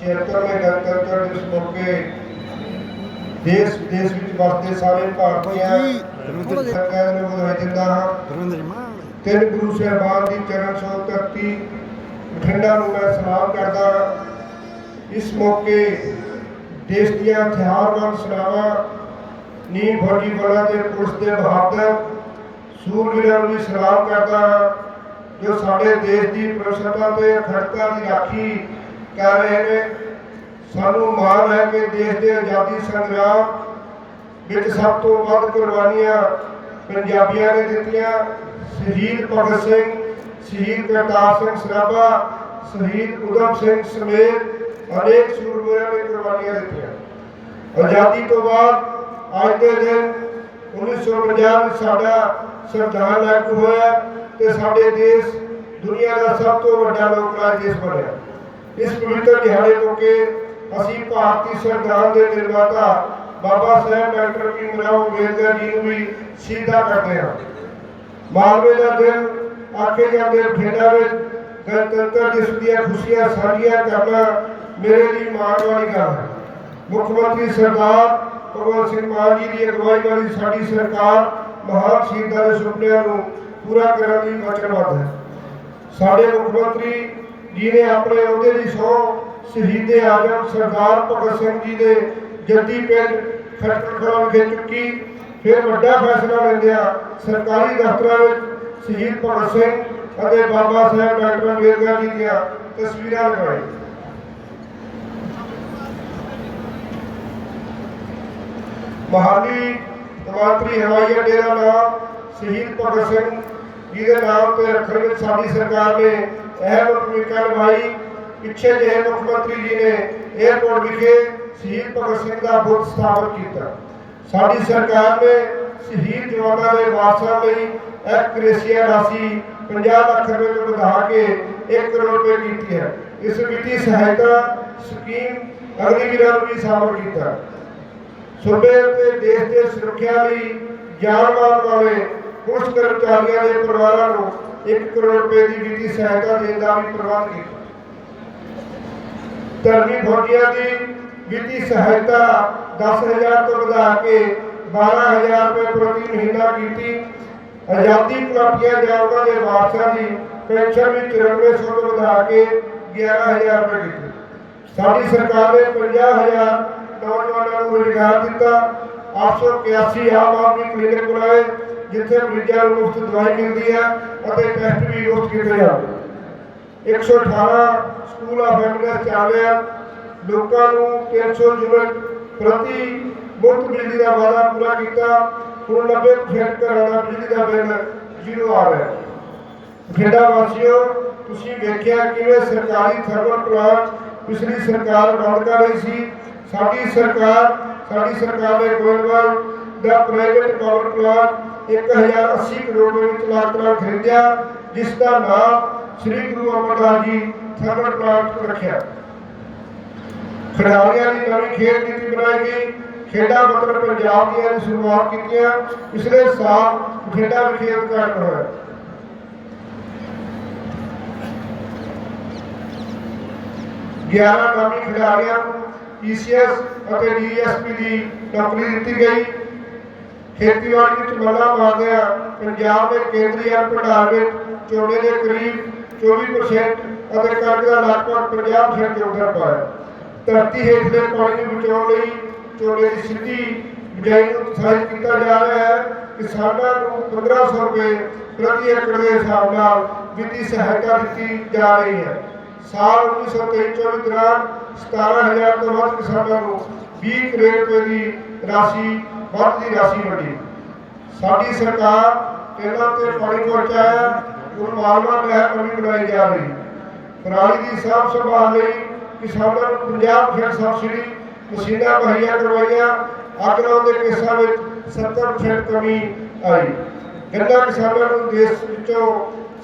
76ਵੇਂ ਗਣਤੰਤਰ ਦਿਵਸ ਮੌਕੇ ਦੇਸ਼ ਵਿਦੇਸ਼ ਵਿੱਚ ਵਸਦੇ ਸਾਰੇ ਭਾਰਤੀਆਂ ਸਰਕਾਰ ਨੂੰ ਵਧਾਈ ਦਿੰਦਾ ਹਾਂ। ਤਿੰਨ ਗੁਰੂ ਸਾਹਿਬਾਨ ਦੀ ਚਰਨ ਛੋਹ ਧਰਤੀ ਬਠਿੰਡਾ ਨੂੰ ਮੈਂ ਸਲਾਮ ਕਰਦਾ ਇਸ ਮੌਕੇ ਦੇਸ਼ ਦੀਆਂ ਹਥਿਆਰਬੰਦ ਸੇਨਾਵਾਂ ਨੀਮ ਫੌਜੀ ਬਲਾਂ ਦੇ ਪੁਲਿਸ ਦੇ ਬਹਾਦਰ ਸੂਰਵੀਰਾਂ ਨੂੰ ਵੀ ਸਲਾਮ ਕਰਦਾ ਜੋ ਸਾਡੇ ਦੇਸ਼ ਦੀ ਪ੍ਰਸ਼ਨਤਾ ਤੇ ਅਖੰਡਤਾ ਦੀ ਰਾਖੀ ਕਰ ਰਹੇ ਨੇ, ਸਾਨੂੰ ਮਾਣ ਹੈ ਕਿ ਦੇਸ਼ ਦੇ ਆਜ਼ਾਦੀ ਸੰਗਰਾਮ ਵਿੱਚ ਸਭ ਤੋਂ ਵੱਧ ਕੁਰਬਾਨੀਆਂ ਪੰਜਾਬੀਆਂ ਨੇ ਦਿੱਤੀਆਂ। ਸ਼ਹੀਦ ਭਗਤ ਸਿੰਘ, ਸ਼ਹੀਦ ਕਰਤਾਰ ਸਿੰਘ ਸਰਾਭਾ, ਸ਼ਹੀਦ ਉਦਮ ਸਿੰਘ ਸਮੇਤ ਅਨੇਕ ਸੂਰਮਿਆਂ ਨੇ ਕੁਰਬਾਨੀਆਂ ਦਿੱਤੀਆਂ। ਆਜ਼ਾਦੀ ਤੋਂ ਬਾਅਦ ਅੱਜ ਦੇ ਦਿਨ 1950 ਵਿੱਚ ਸਾਡਾ ਸੰਵਿਧਾਨ ਲਾਗੂ ਹੋਇਆ ਤੇ ਸਾਡੇ ਦੇਸ਼ ਦੁਨੀਆ ਦਾ ਸਭ ਤੋਂ ਵੱਡਾ ਲੋਕਰਾਜ ਦੇਸ਼ ਬਣਿਆ। ਇਸ ਪਵਿੱਤਰ ਦਿਹਾੜੇ ਮੌਕੇ ਅਸੀਂ ਭਾਰਤੀ ਸੰਵਿਧਾਨ ਦੇ ਨਿਰਮਾਤਾ ਬਾਬਾ ਸਾਹਿਬ ਡਾਕਟਰ ਭੀਮਰਾਓ ਅੰਬੇਦਕਰ ਜੀ ਨੂੰ ਵੀ ਸਿੱਧਾ ਕਰਦੇ ਹਾਂ। ਮਾਲਵੇ ਦਾ ਦਿਨ, ਆਖੇ ਜਾਂਦੇ ਬਠਿੰਡਾ ਵਿੱਚ ਗਣਤੰਤਰ ਦਿਵਸ ਦੀਆਂ ਖੁਸ਼ੀਆਂ ਸਾਂਝੀਆਂ ਕਰਨਾ ਮੇਰੇ ਲਈ ਮਾਣ ਵਾਲੀ ਗੱਲ ਹੈ। ਮੁੱਖ ਮੰਤਰੀ ਸਰਦਾਰ ਭਗਵੰਤ ਸਿੰਘ ਮਾਨ ਜੀ ਦੀ ਅਗਵਾਈ ਵਾਲੀ ਸਾਡੀ ਸਰਕਾਰ ਮਹਾਨ ਸ਼ਹੀਦਾਂ ਦੇ ਸੁਪਨਿਆਂ ਨੂੰ ਪੂਰਾ ਕਰਨ ਲਈ ਵਚਨਬੱਧ ਹੈ। ਸਾਡੇ ਮੁੱਖ ਮੰਤਰੀ ਜੀ ਆਪਣੇ ਅਹੁਦੇ ਦੀ ਸਹੁੰ ਸ਼ਹੀਦੇ ਆਜ਼ਮ ਸਰਦਾਰ ਭਗਤ ਸਿੰਘ ਜੀ ਦੇ ਜੱਦੀ ਪਿੰਡ ਖਟਕੜਾ ਵਿਖੇ ਚੁੱਕੀ। ਫਿਰ ਵੱਡਾ ਫੈਸਲਾ ਲੈਂਦਿਆਂ ਸਰਕਾਰੀ ਦਫ਼ਤਰਾਂ ਵਿੱਚ ਸ਼ਹੀਦ ਭਗਤ ਸਿੰਘ ਅਤੇ ਬਾਬਾ ਸਾਹਿਬ ਡਾਕਟਰ ਅੰਬੇਦਕਰ ਜੀ ਦੀਆਂ ਤਸਵੀਰਾਂ ਲਗਾਈ ਮਹਾਲੀ ਕਮਾਂਤਰੀ ਹਵਾਈ ਅੱਡੇ ਦਾ ਨਾਮ ਸ਼ਹੀਦ ਭਗਤ ਸਿੰਘ ਜੀ ਦੇ ਨਾਮ ਤੇ ਰੱਖਣ ਵਿੱਚ ਸਾਡੀ ਸਰਕਾਰ ਨੇ ਅਹਿਮ ਭੂਮਿਕਾ ਨਿਭਾਈ ਪਿੱਛੇ ਜਿਹੇ ਮੁੱਖ ਮੰਤਰੀ ਜੀ ਨੇ 에ਅਰਪੋਰਟ ਵਿਖੇ ਸ਼ਹੀਦ ਭਗਤ ਸਿੰਘ ਦਾ ਬੁੱਤ ਸਥਾਪਿਤ ਕੀਤਾ ਸਾਡੀ ਸਰਕਾਰ ਨੇ ਸ਼ਹੀਦ ਜਵਾਨਾਂ ਦੇ ਵਾਰਸਾਂ ਲਈ ਇੱਕ ਕ੍ਰੇਸ਼ੀਆ ਰਾਸ਼ੀ 50 ਲੱਖ ਰੁਪਏ ਤੋਂ ਵਧਾ ਕੇ 1 ਕਰੋੜ ਰੁਪਏ ਕੀਤੀ ਹੈ ਇਸ ਵਿੱਤੀ ਸਹਾਇਤਾ ਸਕੀਮ ਅਗਨੀਵੀਰਾਂ ਨੂੰ ਵੀ ਸ਼ਾਮਲ ਕੀਤਾ ਸੂਬੇ ਅਤੇ ਦੇਸ਼ ਦੇ ਸੁਰੱਖਿਆ ਲਈ ਜਾਨ ਮਾਲ ਵਾਲੇ ਪੁਲਿਸ ਕਰਮਚਾਰੀਆਂ ਦੇ ਪਰਿਵਾਰਾਂ ਨੂੰ 1 ਕਰੋੜ ਰੁਪਏ ਦੀ ਵਿੱਤੀ ਸਹਾਇਤਾ ਦੇਣ ਦਾ ਵੀ ਪ੍ਰਬੰਧ ਕੀਤਾ। ਧਰਮੀ ਫੌਜੀਆਂ ਦੀ ਵਿੱਤੀ ਸਹਾਇਤਾ 10000 ਤੋਂ ਵਧਾ ਕੇ 12000 ਰੁਪਏ ਪ੍ਰਤੀ ਮਹੀਨਾ ਕੀਤੀ। ਆਜ਼ਾਦੀ ਪ੍ਰਾਪਤੀਆਂ ਜਾਵਾਂ ਦੇ ਵਾਰਸਾਂ ਦੀ ਪੈਨਸ਼ਨ ਵੀ 9400 ਤੋਂ ਵਧਾ ਕੇ 11000 ਰੁਪਏ ਕੀਤੀ। ਸਾਡੀ ਸਰਕਾਰ ਨੇ 50000 ਨੌਜਵਾਨਾਂ ਨੂੰ ਰੁਜ਼ਗਾਰ ਦਿੱਤਾ। 881 ਆਮ ਆਦਮੀ ਕਲੀਨਿਕ ਬਣਾਏ ਜਿੱਥੇ ਮਰੀਜ਼ਾਂ ਨੂੰ ਮੁਫਤ ਦਵਾਈ ਮਿਲਦੀ ਹੈ ਅਤੇ ਟੈਸਟ ਵੀ ਮੁਫਤ ਕੀਤੇ ਜਾਂਦੇ 118 ਸਕੂਲ ਆਫ ਐਮਰਜੈਂਸ ਚੱਲਿਆ। ਲੋਕਾਂ ਨੂੰ 300 ਯੂਨਿਟ ਪ੍ਰਤੀ ਮੁਫਤ ਬਿਜਲੀ ਦਾ ਵਾਅਦਾ ਪੂਰਾ ਕੀਤਾ। ਹੁਣ 90% ਘਰਾਂ ਦਾ ਬਿਜਲੀ ਦਾ ਬਿੱਲ ਜ਼ੀਰੋ ਆ ਰਿਹਾ। ਬਠਿੰਡਾ ਵਾਸੀਓ, ਤੁਸੀਂ ਵੇਖਿਆ ਕਿਵੇਂ ਸਰਕਾਰੀ ਥਰਮਲ ਪਲਾਂਟ ਪਿਛਲੀ ਸਰਕਾਰ ਬੰਦ ਕਰ ਰਹੀ ਸੀ। ਸਾਡੀ ਸਰਕਾਰ ਸਾਡੀ ਸਰਕਾਰ ਨੇ ਗੋਇੰਦਵਾਲ ਦਾ ਪ੍ਰਾਈਵੇਟ ਪਾਵਰ ਪਲਾਂਟ 1080 ਕਰੋੜ ਦੇ ਵਿੱਚ ਲਾਗਤ ਨਾਲ ਖਰੀਦਿਆ ਜਿਸ ਦਾ ਨਾਮ ਸ੍ਰੀ ਗੁਰੂ ਅਮਰਦਾਸ ਜੀ ਥਰਮਲ ਪਲਾਂਟ ਰੱਖਿਆ ਖਿਡਾਰੀਆਂ ਦੀ ਨਵੀਂ ਖੇਡ ਨੀਤੀ ਬਣਾਈ ਗਈ ਖੇਡਾਂ ਮਤਲਬ ਪੰਜਾਬ ਦੀਆਂ ਦੀ ਸ਼ੁਰੂਆਤ ਕੀਤੀਆਂ ਪਿਛਲੇ ਸਾਲ ਬਠਿੰਡਾ ਵਿਖੇ ਉਦਘਾਟਨ ਹੋਇਆ ਗਿਆਰਾਂ ਨਾਮੀ ਖਿਡਾਰੀਆਂ ਨੂੰ ਪੀਸੀਐਸ ਅਤੇ ਡੀਐਸਪੀ ਦੀ ਨੌਕਰੀ ਦਿੱਤੀ ਗਈ ਖੇਤੀਬਾੜੀ ਵਿੱਚ ਮੱਲਾ ਮਾਰਦਿਆਂ ਪੰਜਾਬ ਦੇ ਕੇਂਦਰੀ ਅਰਥ ਵਿੱਚ ਝੋਨੇ ਦੇ ਕਰੀਬ 24% ਅਤੇ ਕਣਕ ਦਾ ਲਗਭਗ 50% ਯੋਗਦਾਨ ਪਾਇਆ। ਧਰਤੀ ਹੇਠਲੇ ਪਾਣੀ ਨੂੰ ਬਚਾਉਣ ਲਈ ਝੋਨੇ ਦੀ ਸਿੱਧੀ ਬਿਜਾਈ ਨੂੰ ਉਤਸ਼ਾਹਿਤ ਕੀਤਾ ਜਾ ਰਿਹਾ ਹੈ। ਕਿਸਾਨਾਂ ਨੂੰ 1500 ਰੁਪਏ ਪ੍ਰਤੀ ਏਕੜ ਦੇ ਹਿਸਾਬ ਨਾਲ ਵਿੱਤੀ ਸਹਾਇਤਾ ਦਿੱਤੀ ਜਾ ਰਹੀ ਹੈ। ਸਾਲ 1923-24 ਦੌਰਾਨ 17000 ਤੋਂ ਵੱਧ ਕਿਸਾਨਾਂ ਨੂੰ 20 ਕਰੋੜ ਰੁਪਏ ਦੀ ਰਾਸ਼ੀ ਵੱਧ ਦੀ ਰਾਸ਼ੀ ਵੰਡੀ ਸਾਡੀ ਸਰਕਾਰ ਟੇਲਾਂ ਤੇ ਪਾਣੀ ਪਹੁੰਚਾਇਆ, ਹੁਣ ਮਾਲਵਾ ਨਹਿਰ ਨਵੀਂ ਬਣਾਈ ਜਾ ਰਹੀ। ਪਰਾਲੀ ਦੀ ਸਾਂਭ ਸੰਭਾਲ ਲਈ ਕਿਸਾਨਾਂ ਨੂੰ 50% ਸਬਸਿਡੀ, ਮਸ਼ੀਨਾਂ ਮੁਹੱਈਆ ਕਰਵਾਈਆਂ। ਅੱਗ ਲਾਉਣ ਦੇ ਕੇਸਾਂ ਵਿੱਚ 70% ਕਮੀ ਆਈ। ਗੰਨਾ ਕਿਸਾਨਾਂ ਨੂੰ ਦੇਸ਼ ਵਿੱਚੋਂ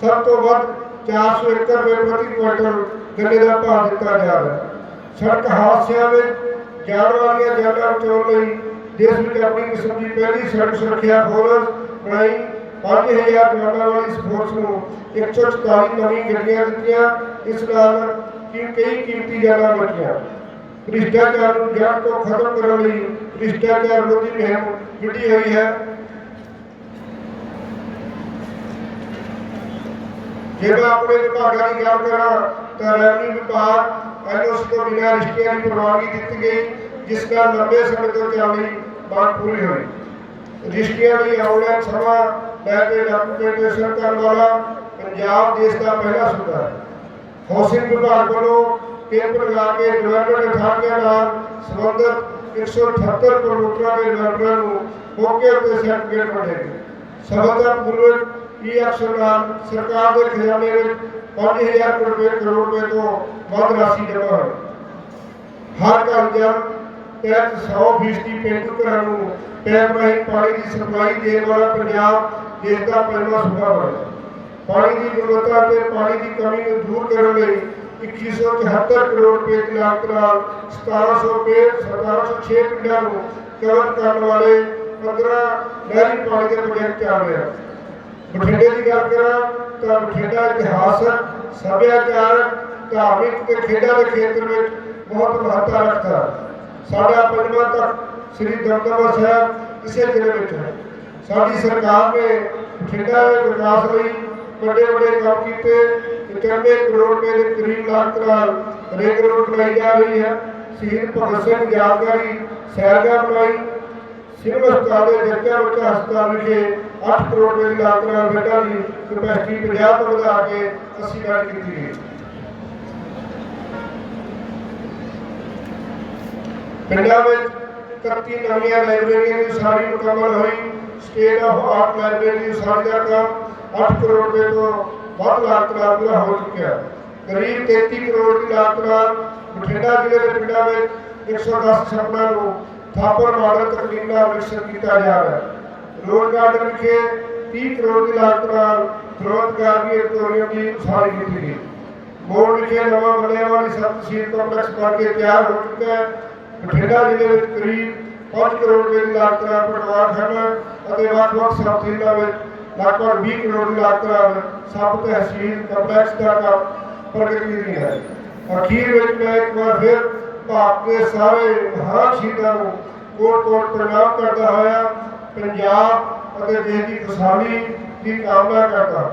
ਸਭ ਤੋਂ ਵੱਧ 401 ਰੁਪਏ ਪ੍ਰਤੀ ਕੁਇੰਟਲ ਗੰਨੇ ਦਾ ਭਾਅ ਦਿੱਤਾ ਜਾ ਰਿਹਾ ਹੈ। ਸੜਕ ਹਾਦਸਿਆਂ ਵਿੱਚ ਜਾਨ ਵਾਲੀਆਂ ਜਾਨਾਂ ਬਚਾਉਣ ਲਈ ਦੇਸ਼ ਵਿੱਚ ਆਪਣੀ ਕਿਸਮ ਦੀ ਪਹਿਲੀ ਸੜਕ ਸੁਰੱਖਿਆ ਫੋਰਸ ਬਣਾਈ 5000 ਜਵਾਨਾਂ ਵਾਲੀ ਇਸ ਫੋਰਸ ਨੂੰ 144 ਨਵੀਂ ਗੱਡੀਆਂ ਦਿੱਤੀਆਂ ਇਸ ਨਾਲ ਕਿ ਕਈ ਕੀਮਤੀ ਜਾਨਾਂ ਬਚੀਆਂ ਭ੍ਰਿਸ਼ਟਾਚਾਰ ਨੂੰ ਜੜ ਤੋਂ ਖਤਮ ਕਰਨ ਲਈ ਭ੍ਰਿਸ਼ਟਾਚਾਰ ਵਿਰੋਧੀ ਮੁਹਿੰਮ ਵਿੱਢੀ ਹੋਈ ਹੈ ਜੇ ਮੈਂ ਆਪਣੇ ਵਿਭਾਗਾਂ ਦੀ ਗੱਲ ਕਰਾਂ ਤਾਂ ਰੈਵਨਿਊ ਵਿਭਾਗ ਐਨਓਸੀ ਤੋਂ ਬਿਨਾਂ ਰਿਸ਼ਤਿਆਂ ਦੀ ਪ੍ਰਵਾਨਗੀ ਦਿੱਤੀ ਗਈ ਜਿਸ ਨਾਲ ਲੰਬੇ ਸਮੇਂ ਤੋਂ ਚੱਲੀ ਮੰਗ ਪੂਰੀ ਹੋਈ ਰਿਸ਼ਤਿਆਂ ਲਈ ਆਨਲਾਈਨ ਸਮਾਂ ਲੈ ਕੇ ਡਾਕੂਮੈਂਟੇਸ਼ਨ ਕਰਨ ਵਾਲਾ ਪੰਜਾਬ ਦੇਸ਼ ਦਾ ਪਹਿਲਾ ਸੂਬਾ ਹੈ ਹਾਊਸਿੰਗ ਵਿਭਾਗ ਵੱਲੋਂ ਕੈਂਪ ਲਗਾ ਕੇ ਡਿਵੈਲਪਮੈਂਟ ਅਥਾਰਟੀਆਂ ਨਾਲ ਸੰਬੰਧਿਤ 178 ਕਰੋੜਾਂ ਦੇ ਡਿਵੈਲਪਰਾਂ ਨੂੰ ਮੌਕੇ ਉੱਤੇ ਸਰਟੀਫਿਕੇਟ ਵੰਡੇ ਗਏ ਸਫਲਤਾ ਪੂਰਵਕ ਇਹ ਅਕਸਰ ਨਾਲ ਸਰਕਾਰ ਦੇ ਖਜ਼ਾਨੇ ਵਿੱਚ 5000 ਕਰੋੜ ਰੁਪਏ ਕਰੋੜ ਰੁਪਏ ਤੋਂ ਵੱਧ ਰਾਸ਼ੀ ਜਮ੍ਹਾਂ ਹੋਈ ਹਰ ਘਰ ਜਲ ਤਹਿਤ 100% ਪੇਂਡੂ ਘਰਾਂ ਨੂੰ। ਪੈਪ ਰਾਹੀਂ ਪਾਣੀ ਦੀ ਸਪਲਾਈ ਦੇਣ ਵਾਲਾ ਪੰਜਾਬ ਦੇਸ਼ ਦਾ ਪਹਿਲਾ ਸੂਬਾ ਬਣਿਆ ਪਾਣੀ ਦੀ ਗੁਣਵੱਤਾ ਅਤੇ ਪਾਣੀ ਦੀ ਕਮੀ ਨੂੰ ਦੂਰ ਕਰਨ ਲਈ 2174 ਕਰੋੜ ਰੁਪਏ ਦੀ ਲਾਗਤ ਨਾਲ 1700 1706 ਪਿੰਡਾਂ ਨੂੰ ਕਵਰ ਕਰਨ ਵਾਲੇ 15 ਨਹਿਰੀ ਪਾਣੀ ਦੇ ਪ੍ਰੋਜੈਕਟ ਚੱਲ ਰਹੇ ਬਠਿੰਡੇ ਦੀ ਗੱਲ ਕਰਾਂ ਤਾਂ ਬਠਿੰਡਾ ਇਤਿਹਾਸਕ ਸੱਭਿਆਚਾਰਕ ਧਾਰਮਿਕ ਤੇ ਖੇਡਾਂ ਦੇ ਖੇਤਰ ਵਿੱਚ ਬਹੁਤ ਮਹੱਤਤਾ ਰੱਖਦਾ। ਹੈ ਸਾਡਾ ਪੰਜਵਾਂ ਤੱਕ ਸ੍ਰੀ ਦਮਦਮਾ ਸਾਹਿਬ ਇਸੇ ਜ਼ਿਲ੍ਹੇ ਵਿੱਚ ਹੈ। ਸਾਡੀ ਸਰਕਾਰ ਨੇ ਬਠਿੰਡਾ ਦੇ ਵਿਕਾਸ ਲਈ ਵੱਡੇ ਵੱਡੇ ਕੰਮ ਕੀਤੇ 91 ਕਰੋੜ ਰੁਪਏ ਦੇ ਕਰੀਬ ਲਾਗਤ ਨਾਲ ਰੇਲ ਰੋਡ ਬਣਾਈ ਜਾ ਰਹੀ ਹੈ। ਸ਼ਹੀਦ ਭਗਤ ਸਿੰਘ ਯਾਦਗਾਰੀ ਸੈਰਗਾਹ ਬਣਾਈ। ਸਿਵਲ ਹਸਪਤਾਲ ਦੇ ਜੱਟਾ ਬੱਚਾ ਹਸਪਤਾਲ ਵਿਖੇ 8 ਕਰੋੜ ਰੁਪਏ ਦੀ ਲਾਗਤ ਨਾਲ ਬੈੱਡਾਂ ਦੀ ਕਪੈਸਿਟੀ 50 ਤੋਂ ਵਧਾ ਕੇ 80 ਬੈੱਡ ਕੀਤੀ ਗਈ। ਪਿੰਡਾਂ ਵਿੱਚ 31 ਨਵੀਆਂ ਲਾਇਬ੍ਰੇਰੀਆਂ ਦੀ ਉਸਾਰੀ ਮੁਕੰਮਲ ਹੋਈ ਸਟੇਟ ਆਫ ਆਰਟ ਲਾਇਬ੍ਰੇਰੀ ਦੀ ਉਸਾਰੀ ਦਾ ਕੰਮ 8 ਕਰੋੜ ਰੁਪਏ ਤੋਂ ਵੱਧ ਲਾਗਤ ਨਾਲ ਪੂਰਾ ਹੋ ਚੁੱਕਿਆ ਹੈ। ਕਰੀਬ 33 ਕਰੋੜ ਦੀ ਲਾਗਤ ਨਾਲ ਬਠਿੰਡਾ ਜ਼ਿਲ੍ਹੇ ਦੇ ਪਿੰਡਾਂ ਵਿੱਚ 110 ਛੱਪੜਾਂ ਨੂੰ ਥਾਪਰ ਮਾਡਲ ਤਕਨੀਕ ਨਾਲ ਵਿਕਸਿਤ ਕੀਤਾ ਜਾ ਰਿਹਾ ਹੈ ਰੋਡ ਗਾਰਡਨ ਵਿਖੇ 30 ਕਰੋੜ ਦੀ ਲਾਗਤ ਨਾਲ ਰੋਜ਼ਗਾਰ ਦੀ ਐਡੀਟੋਰੀਅਮ ਦੀ ਉਸਾਰੀ ਕੀਤੀ ਗਈ ਮੋੜ ਵਿਖੇ ਨਵਾਂ ਬਣਿਆ ਵਾਲੀ ਸੱਤ ਸੀਟ ਕੰਪਲੈਕਸ ਬਣ ਕੇ ਤਿਆਰ ਹੋ ਚੁੱਕਾ ਹੈ ਬਠਿੰਡਾ ਜ਼ਿਲ੍ਹੇ ਵਿੱਚ ਕਰੀਬ 5 ਕਰੋੜ ਰੁਪਏ ਦੀ ਲਾਗਤ ਨਾਲ ਪਟਵਾਰਖਾਨਾ ਅਤੇ ਵੱਖ-ਵੱਖ ਸਬ ਵਿੱਚ ਲਗਭਗ 20 ਕਰੋੜ ਦੀ ਲਾਗਤ ਨਾਲ ਸਬ ਤਹਿਸੀਲ ਕੰਪਲੈਕਸ ਦਾ ਕੰਮ ਪ੍ਰਗਤੀ ਹੈ। ਅਖੀਰ ਵਿੱਚ ਮੈਂ ਇੱਕ ਵਾਰ ਫਿਰ ਭਾਰਤ ਦੇ ਸਾਰੇ ਮਹਾਨ ਸ਼ਹੀਦਾਂ ਨੂੰ ਕੋਟ-ਕੋਟ ਪ੍ਰਣਾਮ ਕਰਦਾ ਹੋਇਆ ਪੰਜਾਬ ਅਤੇ ਦੇਸ਼ ਦੀ ਖੁਸ਼ਹਾਲੀ ਦੀ ਕਾਮਨਾ ਕਰਦਾ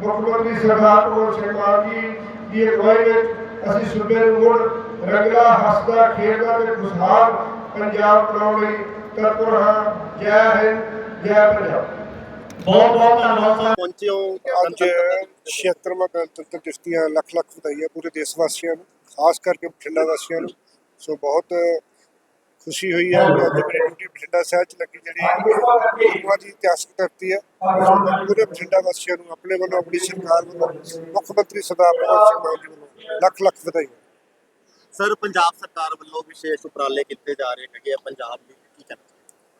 ਮੁੱਖ ਮੰਤਰੀ ਸਰਦਾਰ ਭਗਵੰਤ ਸਿੰਘ ਮਾਨ ਜੀ ਦੀ ਅਗਵਾਈ ਵਿੱਚ ਅਸੀਂ ਸੂਬੇ ਨੂੰ ਮੁੜ ਰੰਗਲਾ ਹੱਸਦਾ, ਖੇਡਦਾ ਤੇ ਖੁਸ਼ਹਾਲ ਪੰਜਾਬ ਬਣਾਉਣ ਲਈ ਤਤਪਰ ਹਾਂ। ਜੈ ਹਿੰਦ, ਜੈ ਪੰਜਾਬ। ਬਹੁਤ ਬਹੁਤ ਧੰਨਵਾਦ ਸਰ। ਪਹੁੰਚੇ ਹੋ ਅੱਜ 76ਵਾਂ ਗਣਤੰਤਰ ਦਿਵਸ ਦੀਆਂ ਲੱਖ ਲੱਖ ਵਧਾਈਆਂ ਪੂਰੇ ਦੇਸ਼ ਵਾਸੀਆਂ ਨੂੰ, ਖਾਸ ਕਰਕੇ ਬਠਿੰਡਾ ਵਾਸੀਆਂ ਨੂੰ। ਸੋ ਬਹੁਤ ਖੁਸ਼ੀ ਹੋਈ ਹੈ। ਅੱਜ ਮੇਰੀ ਡਿਊਟੀ ਬਠਿੰਡਾ ਸ਼ਹਿਰ ਚ ਲੱਗੀ ਜਿਹੜੀ ਗੁਰੂਆਂ ਦੀ ਇਤਿਹਾਸਕ ਧਰਤੀ ਹੈ ਪੂਰੇ ਬਠਿੰਡਾ ਵਾਸੀਆਂ ਨੂੰ ਆਪਣੇ ਵੱਲੋਂ, ਆਪਣੀ ਸਰਕਾਰ ਵੱਲੋਂ, ਮੁੱਖ ਮੰਤਰੀ ਸਰਦਾਰ ਭਗਵੰਤ ਸਿੰਘ ਮਾਨ ਜੀ ਵੱਲੋਂ ਲੱਖ ਲੱਖ ਵਧਾਈਆਂ। ਸਰ, ਪੰਜਾਬ ਸਰਕਾਰ ਵੱਲੋਂ ਵਿਸ਼ੇਸ਼ ਉਪਰਾਲੇ ਕੀਤੇ ਜਾ ਰਹੇ ਹੈਗੇ ਆ ਪੰਜਾਬ ਲਈ ਕੀ ਕਹਿਣਾ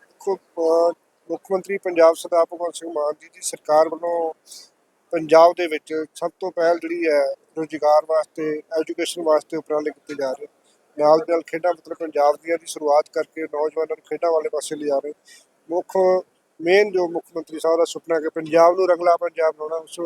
ਦੇਖੋ ਮੁੱਖ ਮੰਤਰੀ ਪੰਜਾਬ ਸਰਦਾਰ ਭਗਵੰਤ ਸਿੰਘ ਮਾਨ ਜੀ ਦੀ ਸਰਕਾਰ ਵੱਲੋਂ ਪੰਜਾਬ ਦੇ ਵਿੱਚ ਸਭ ਤੋਂ ਪਹਿਲ ਜਿਹੜੀ ਹੈ, ਰੋਜ਼ਗਾਰ ਵਾਸਤੇ ਐਜੂਕੇਸ਼ਨ ਵਾਸਤੇ ਉਪਰਾਲੇ ਕੀਤੇ ਜਾ ਰਹੇ। ਨਾਲ ਨਾਲ ਖੇਡਾਂ ਮਤਲਬ ਪੰਜਾਬ ਦੀਆਂ ਦੀ ਸ਼ੁਰੂਆਤ ਕਰਕੇ ਨੌਜਵਾਨਾਂ ਨੂੰ ਖੇਡਾਂ ਵਾਲੇ ਪਾਸੇ ਲਿਜਾ ਰਹੇ। ਮੁੱਖ ਮੇਨ ਜੋ ਮੁੱਖ ਮੰਤਰੀ ਸਾਹਿਬ ਦਾ ਸੁਪਨਾ ਕਿ ਪੰਜਾਬ ਨੂੰ ਰੰਗਲਾ ਪੰਜਾਬ ਬਣਾਉਣਾ, ਉਸ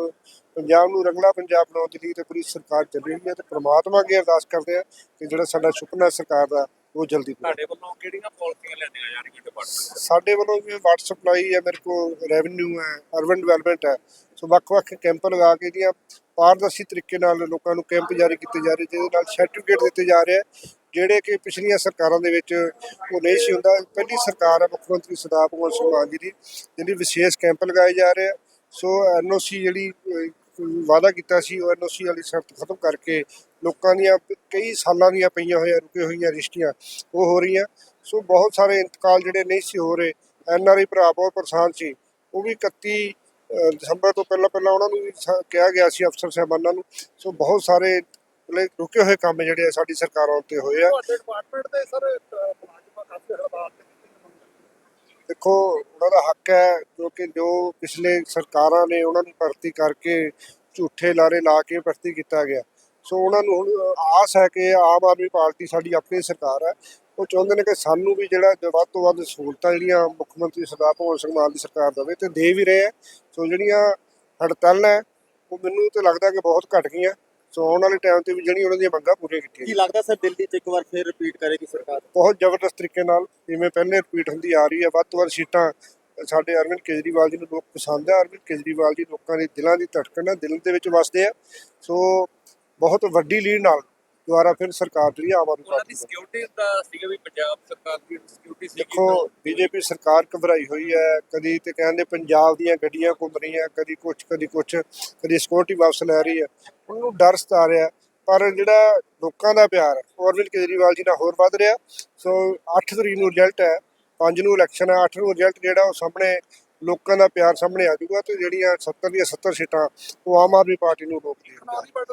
ਪੰਜਾਬ ਨੂੰ ਰੰਗਲਾ ਪੰਜਾਬ ਬਣਾਉਣ ਦੀ ਲਈ ਤੇ ਪੂਰੀ ਸਰਕਾਰ ਚੱਲ ਰਹੀ ਹੈ ਤੇ ਪ੍ਰਮਾਤਮਾ ਅੱਗੇ ਅਰਦਾਸ ਕਰਦੇ ਆ ਕਿ ਜਿਹੜਾ ਸਾਡਾ ਸੁਪਨਾ ਸਰਕਾਰ ਦਾ ਉਹ ਜਲਦੀ ਪੂਰਾ ਤੁਹਾਡੇ ਵੱਲੋਂ ਕਿਹੜੀਆਂ ਪਾਲਿਸੀਆਂ ਲੈਂਦੀਆਂ ਜਾਣਗੀਆਂ ਡਿਪਾਰਟਮੈਂਟ ਸਾਡੇ ਵੱਲੋਂ ਜਿਵੇਂ ਵਾਟਰ ਸਪਲਾਈ ਹੈ ਮੇਰੇ ਕੋਲ ਰੈਵਨਿਊ ਹੈ ਅਰਬਨ ਡਿਵੈਲਪਮੈਂਟ ਹੈ। ਸੋ ਵੱਖ-ਵੱਖ ਕੈਂਪ ਲਗਾ ਕੇ ਇਹਦੀਆਂ ਪਾਰਦਰਸ਼ੀ ਤਰੀਕੇ ਨਾਲ ਲੋਕਾਂ ਨੂੰ ਕੈਂਪ ਜਾਰੀ ਕੀਤੇ ਜਾ ਰਹੇ ਜਿਹਦੇ ਨਾਲ ਸਰਟੀਫਿਕੇਟ ਦਿੱਤੇ ਜਾ ਰਹੇ ਆ ਜਿਹੜੇ ਕਿ ਪਿਛਲੀਆਂ ਸਰਕਾਰਾਂ ਦੇ ਵਿੱਚ ਉਹ ਨਹੀਂ ਸੀ ਹੁੰਦਾ। ਪਹਿਲੀ ਸਰਕਾਰ ਹੈ ਮੁੱਖ ਮੰਤਰੀ ਸਰਦਾਰ ਭਗਵੰਤ ਸਿੰਘ ਮਾਨ ਜੀ ਦੀ ਜਿਹੜੀ ਵਿਸ਼ੇਸ਼ ਕੈਂਪ ਲਗਾਏ ਜਾ ਰਹੇ ਆ ਸੋ ਐਨਓਸੀ ਜਿਹੜੀ ਵਾਅਦਾ ਕੀਤਾ ਸੀ ਉਹ ਐਨਓਸੀ ਵਾਲੀ ਸ਼ਰਤ ਖਤਮ ਕਰਕੇ ਲੋਕਾਂ ਦੀਆਂ ਕਈ ਸਾਲਾਂ ਦੀਆਂ ਪਈਆਂ ਹੋਈਆਂ ਰੁਕੇ ਹੋਈਆਂ ਰਿਸ਼ਤੀਆਂ ਉਹ ਹੋ ਰਹੀਆਂ। ਸੋ ਬਹੁਤ ਸਾਰੇ ਇੰਤਕਾਲ ਜਿਹੜੇ ਨਹੀਂ ਸੀ ਹੋ ਰਹੇ ਐਨਆਰਆਈ ਭਰਾ ਬਹੁਤ ਪਰੇਸ਼ਾਨ ਸੀ। ਉਹ ਵੀ 31 ਅਹ, ਦਸੰਬਰ ਤੋਂ ਪਹਿਲਾਂ ਪਹਿਲਾਂ ਉਹਨਾਂ ਨੂੰ ਵੀ ਕਿਹਾ ਗਿਆ ਸੀ ਅਫਸਰ ਸਾਹਿਬਾਨਾਂ ਨੂੰ। ਸੋ ਬਹੁਤ ਸਾਰੇ ਰੁਕੇ ਹੋਏ ਕੰਮ ਜਿਹੜੇ ਆ ਸਾਡੀ ਸਰਕਾਰਾਂ ਉੱਤੇ ਹੋਏ ਆ। ਤੁਹਾਡੇ ਡਿਪਾਰਟਮੈਂਟ ਦੇ ਸਰ ਮੁਲਾਜ਼ਮਾਂ ਕਾਫੀ ਹੜਤਾਲ ਤੇ ਦੇਖੋ ਉਹਨਾਂ ਦਾ ਹੱਕ ਹੈ ਜੋ ਕਿ ਜੋ ਪਿਛਲੇ ਸਰਕਾਰਾਂ ਨੇ ਉਹਨਾਂ ਨੂੰ ਭਰਤੀ ਕਰਕੇ ਝੂਠੇ ਲਾਰੇ ਲਾ ਕੇ ਭਰਤੀ ਕੀਤਾ ਗਿਆ। ਸੋ ਉਹਨਾਂ ਨੂੰ ਹੁਣ ਆਸ ਹੈ ਕਿ ਆਮ ਆਦਮੀ ਪਾਰਟੀ ਸਾਡੀ ਆਪਣੀ ਸਰਕਾਰ ਹੈ। ਉਹ ਚਾਹੁੰਦੇ ਨੇ ਕਿ ਸਾਨੂੰ ਵੀ ਜਿਹੜਾ ਵੱਧ ਤੋਂ ਵੱਧ ਸਹੂਲਤਾਂ ਜਿਹੜੀਆਂ ਮੁੱਖ ਮੰਤਰੀ ਸਰਦਾਰ ਭਗਵੰਤ ਸਿੰਘ ਮਾਨ ਦੀ ਸਰਕਾਰ ਦੇਵੇ ਤੇ ਦੇ ਵੀ ਰਹੇ ਆ ਸੋ ਜਿਹੜੀਆਂ ਹੜਤਾਲਾਂ ਹੈ, ਉਹ ਮੈਨੂੰ ਤੇ ਲੱਗਦਾ ਕਿ ਬਹੁਤ ਘਟ ਗਈਆਂ। ਸੋ ਆਉਣ ਵਾਲੇ ਟਾਈਮ ਤੇ ਵੀ ਜਿਹੜੀ ਉਹਨਾਂ ਦੀਆਂ ਮੰਗਾਂ ਪੂਰੀਆਂ ਕੀਤੀਆਂ ਕੀ। ਲੱਗਦਾ ਸਰ ਦਿੱਲੀ 'ਚ ਇੱਕ ਵਾਰ ਫਿਰ ਰਿਪੀਟ ਕਰੇਗੀ ਸਰਕਾਰ? ਬਹੁਤ ਜ਼ਬਰਦਸਤ ਤਰੀਕੇ ਨਾਲ ਜਿਵੇਂ ਪਹਿਲੇ ਰਿਪੀਟ ਹੁੰਦੀ ਆ ਰਹੀ ਹੈ ਵੱਧ ਤੋਂ ਵੱਧ ਸੀਟਾਂ ਸਾਡੇ ਅਰਵਿੰਦ ਕੇਜਰੀਵਾਲ ਜੀ ਨੂੰ ਲੋਕ ਪਸੰਦ ਹੈ। ਅਰਵਿੰਦ ਕੇਜਰੀਵਾਲ ਜੀ ਲੋਕਾਂ ਦੇ ਦਿਲਾਂ ਦੀ ਧੜਕਣ ਹੈ ਦਿਲ ਦੇ ਵਿੱਚ ਵਸਦੇ ਆ। ਸੋ ਬਹੁਤ ਵੱਡੀ ਲੀਡ ਨਾਲ ਦੁਬਾਰਾ ਫਿਰ ਸਰਕਾਰ ਜਿਹੜੀ ਆਮ ਆਦਮੀ ਪਾਰਟੀ ਦੀ ਸਿਕਿਉਰਿਟੀ ਦਾ ਸੀਗਾ ਵੀ ਪੰਜਾਬ ਸਰਕਾਰ ਦੀ ਸਿਕਿਉਰਿਟੀ ਸੀ ਦੇਖੋ ਬੀਜੇਪੀ ਸਰਕਾਰ ਘਬਰਾਈ ਹੋਈ ਹੈ ਕਦੀ ਤੇ ਕਹਿੰਦੇ ਪੰਜਾਬ ਦੀਆਂ ਗੱਡੀਆਂ ਘੁੰਮ ਰਹੀਆਂ ਕਦੀ ਕੁਛ ਕਦੀ ਕੁਛ ਕਦੀ ਸਿਕਿਉਰਿਟੀ ਵਾਪਸ ਲੈ ਰਹੀ ਹੈ। ਉਹਨੂੰ ਡਰ ਸਤਾ ਰਿਹਾ ਪਰ ਜਿਹੜਾ ਲੋਕਾਂ ਦਾ ਪਿਆਰ ਅਰਵਿੰਦ ਕੇਜਰੀਵਾਲ ਜੀ ਨਾਲ ਹੋਰ ਵੱਧ ਰਿਹਾ। ਸੋ 8 ਤਰੀਕ ਨੂੰ ਰਿਜ਼ਲਟ ਹੈ 5 ਨੂੰ ਇਲੈਕਸ਼ਨ ਹੈ 8 ਨੂੰ ਰਿਜ਼ਲਟ ਜਿਹੜਾ ਉਹ ਸਾਹਮਣੇ ਲੋਕਾਂ ਦਾ ਪਿਆਰ ਸਾਹਮਣੇ ਆ ਜਾਊਗਾ ਤੇ ਜਿਹੜੀਆਂ 70 ਦੀਆਂ 70 ਸੀਟਾਂ ਉਹ ਆਮ ਆਦਮੀ ਪਾਰਟੀ ਨੂੰ ਨੇ ਲਗਾਤਾਰ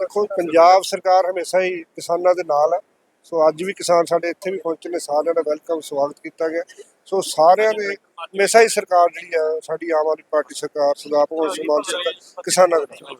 ਦੇਖੋ ਪੰਜਾਬ ਸਰਕਾਰ ਹਮੇਸ਼ਾ ਹੀ ਕਿਸਾਨਾਂ ਦੇ ਨਾਲ ਹੈ ਸੋ ਅੱਜ ਵੀ ਕਿਸਾਨ ਸਾਡੇ ਇੱਥੇ ਵੀ ਪਹੁੰਚੇ ਨੇ ਸਾਰਿਆਂ ਦਾ ਵੈਲਕਮ ਸਵਾਗਤ ਕੀਤਾ ਗਿਆ। ਸੋ ਸਾਰਿਆਂ ਦੇ ਹਮੇਸ਼ਾ ਹੀ ਸਰਕਾਰ ਜਿਹੜੀ ਹੈ ਸਾਡੀ ਆਮ ਆਦਮੀ ਪਾਰਟੀ ਸਰਕਾਰ ਸਰਦਾਰ ਭਗਵੰਤ ਸਿੰਘ ਮਾਨ ਸਰਕਾਰ ਕਿਸਾਨਾਂ ਦੇ ਨਾਲ।